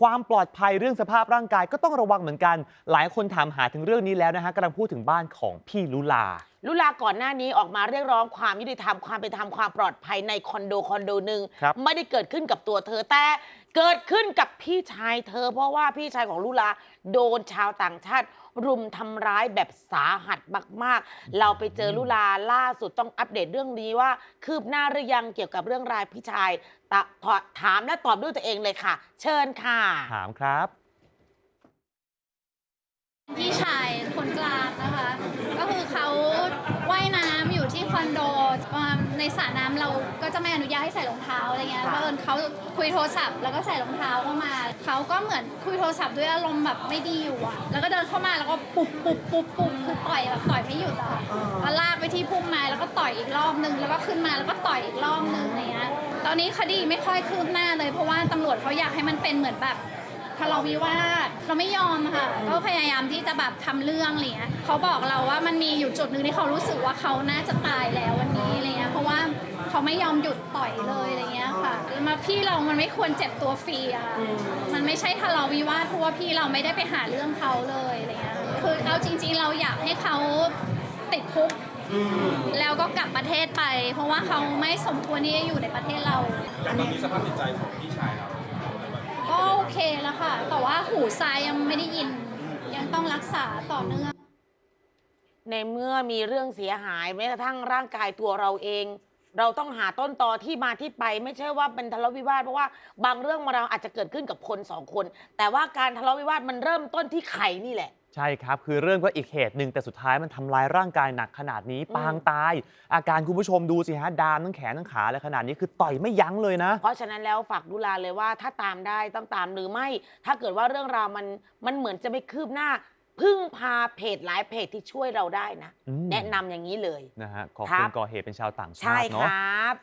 ความปลอดภัยเรื่องสภาพร่างกายก็ต้องระวังเหมือนกัน หลายคนถามหาถึงเรื่องนี้แล้วนะฮะกำลังพูดถึงบ้านของพี่ลุลา ลุลาก่อนหน้านี้ออกมาเรียกร้องความยุติธรรมความเป็นธรรมความปลอดภัยในคอนโดคอนโดหนึ่งครับ ไม่ได้เกิดขึ้นกับตัวเธอแต่ เกิดขึ้นกับพี่ชายเธอ เพราะว่าพี่ชายของลุลาโดนชาวต่างชาติ รุมทำร้ายแบบสาหัสมาก ๆ เราไปเจอลุลาล่าสุดต้องอัปเดตเรื่องนี้ว่า คืบหน้าหรือยังเกี่ยวกับเรื่องรายพี่ชายตะถามและตอบด้วยตัวเองเลยค่ะ เชิญค่ะ ถามครับ พี่ชายคนกลางนะคะ ก็คือเขา สระน้ำเราก็จะไม่อนุญาตให้ใส่รองเท้าอะไรเงี้ยค่ะเพราะเอิญเขาคุยโทรศัพท์แล้วก็ใส่รองเท้าเข้ามาเขาก็เหมือนคุยโทรศัพท์ด้วยอารมณ์แบบไม่ดีอยู่อะแล้วก็เดินเข้ามาแล้วก็ปุบปุบปุบปุบคือต่อยแบบต่อยไม่หยุดอะแล้วลากไปที่พุ่มไม้แล้วก็ต่อยอีกรอบนึงแล้วก็ขึ้นมาแล้วก็ต่อยอีกรอบนึงอะไรเงี้ยตอนนี้คดีไม่ค่อยคืบหน้าเลย เพราะว่าตำรวจเขาอยากให้มันเป็นเหมือนแบบ ทะเลาะวิวาทเราไม่ยอมค่ะก็พยายามที่จะแบบทำเรื่องอะไรเงี้ยเขาบอกเราว่ามันมีอยู่จุดหนึ่งที่เขารู้สึกว่าเขาน่าจะตายแล้ววันนี้อะไรเงี้ย เพราะว่าเขาไม่ยอมหยุดต่อยเลยอะไรเงี้ยค่ะแล้วมาพี่เรามันไม่ควรเจ็บตัวฟรีอะค่ะมันไม่ใช่ทะเลาะวิวาทเพราะว่าพี่เราไม่ได้ไปหาเรื่องเขาเลยอะไรเงี้ยคือเอาจริง ๆ เราอยากให้เขาติดคุกแล้วก็กลับประเทศไป เพราะว่าเขาไม่สมควรที่จะอยู่ในประเทศเราอย่างตอนนี้สภาพจิตใจของพี่ชายเราก็โอเคแล้วค่ะ แต่ว่าหูซ้ายยังไม่ได้ยิน ยังต้องรักษาต่อเนื่องในเมื่อมีเรื่องเสียหายแม้กระทั่งร่างกายตัวเราเอง เราต้องหาต้นตอที่มาที่ไป ไม่ใช่ว่าเป็นทะเลาะวิวาทเพราะว่าบางเรื่องมาเราอาจจะเกิดขึ้นกับคนสองคน แต่ว่าการทะเลาะวิวาทมันเริ่มต้นที่ไข่นี่แหละ ใช่ครับ คือเรื่องก็อีกเหตุหนึ่งแต่สุดท้ายมันทำลายร่างกายหนักขนาดนี้ ปางตาย อาการคุณผู้ชมดูสิฮะดามทั้งแขนทั้งขาอะไรขนาดนี้คือต่อยไม่ยั้งเลยนะ เพราะฉะนั้นแล้วฝากดูแลเลยว่าถ้าตามได้ต้องตามหรือไม่ ถ้าเกิดว่าเรื่องราวมันมันเหมือนจะไม่คืบหน้า พึ่งพาเพจหลายเพจที่ช่วยเราได้นะ อืมแนะนำอย่างนี้เลย นะฮะ ของครัคบนก่อเหตุเป็นชาวต่างชาใช่ติคเนาะรับ